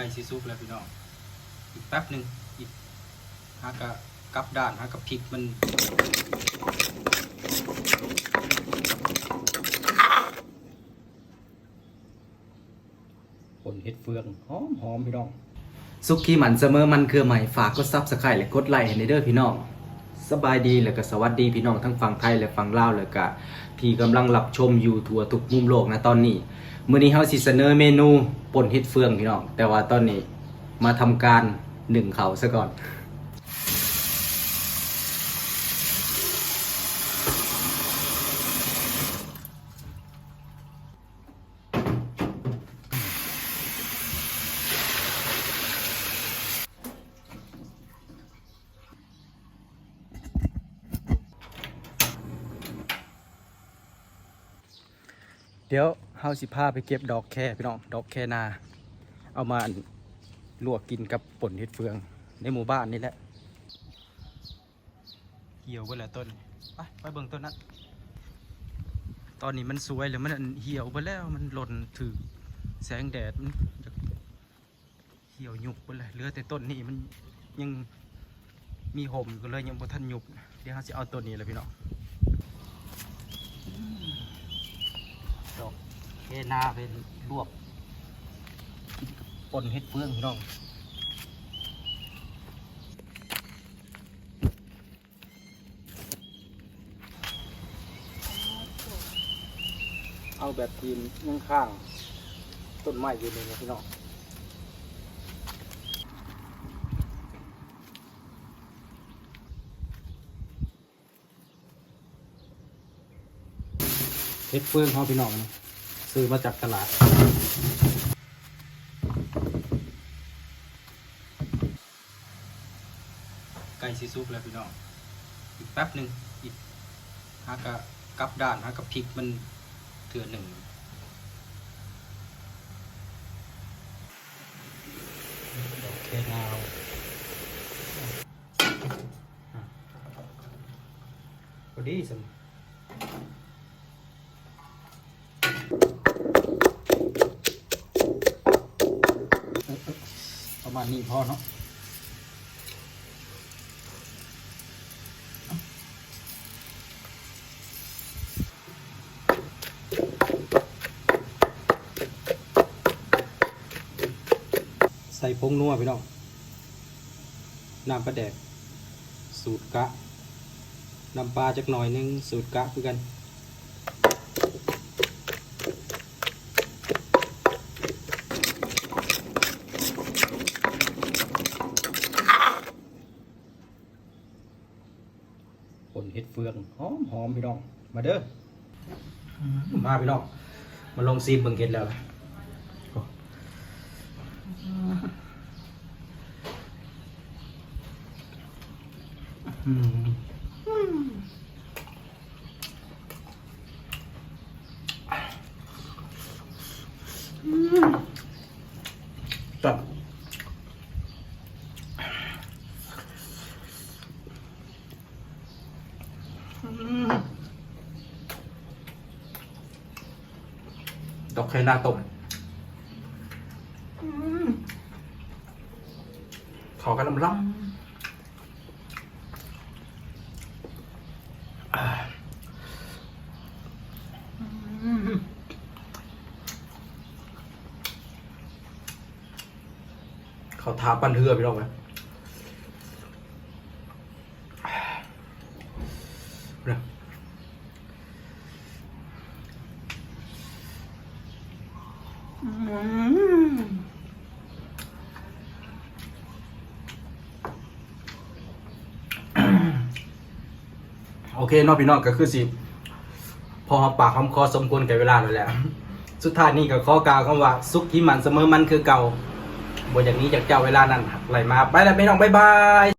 ใก่ซีซุปแล้วพี่น้องอีกแป๊บหนึ่งอีกฮากะกับด้านฮากับพริกมันผลเห็ดเฟืองหอมหอมพี่น้องสุกี้หมันเสมอมันคือใหม่ฝากกดซับสไครต์และกดไลค์ให้ในเด้อพี่น้อง สบายดีแล้วก็สวัสดีพี่น้องทั้งฝั่งไทยและฝั่งลาวแล้วก็ที่กำลังรับชมอยู่ทั่วทุกมุมโลกนะตอนนี้มื้อนี้เฮาสิเสนอเมนูป่นเห็ดเฟืองพี่น้องแต่ว่าตอนนี้มาทำการหนึ่งเขาซะก่อน เดี๋ยวเฮาสิพาไปเก็บดอกแค่พี่น้องดอกแค่นา เอามาลวกกินกับป่นเห็ดเฟือง ในหมู่บ้านนี่แหละเหี่ยวไปแล้วต้นไปไปเบิ่งต้นนั้นตอนนี้มันสวยเลยมันเหี่ยวไปแล้วมันหล่นถือแสงแดดมันเหี่ยวหยุกไปเลยเหลือแต่ต้นนี้มันยังมีห่มอยู่ก็เลยยังบ่ทันหยุกเดี๋ยวเราสิเอาต้นนี้แหละพี่น้อง ดอกเฮนาเป็นลวกปนเห็ดเฟืองพี่น้องเอาแบบทีมยังข้าง ต้นไม้อยู่นี่นะพี่น้อง เห็ดเฟืองเขาพี่น้องนะซื้อมาจากตลาดไก่ซีซุปแล้วพี่น้องอีกแป๊บหนึ่งอีกหากะกลับด้านหากะพริกมันเถื่อหนึ่งดอกแคราวพอดีสม มานี้พอเนาะใส่ผงนัวพี่น้องน้ำปลาแดก สูตรกะ น้ำปลาจักหน่อยนึง สูตรกะคือกัน ห็ดเฟืองหอมหอมพี่น้อง มาเด้ออมาพี่น้องมาลองซีมเบิ่งเห็ดแล้วล่ะโอ้อืมจัด ดอกไข่นาต้มขอกันลำลังเขาทาปันเทือพี่น้องไหม โอเคเนอกพี่น้องก็คือสิ พอหอมปากหอมคอสมควรแก่เวลาแล้วแหละสุดท้ายนี่ก็ขอกล่าวคำว่า สุขที่มันเสมอมันคือเก่าบนอย่างนี้จากเจ้าเวลานั้นไหลมา ไปแล้วพี่น้อง บ๊ายบาย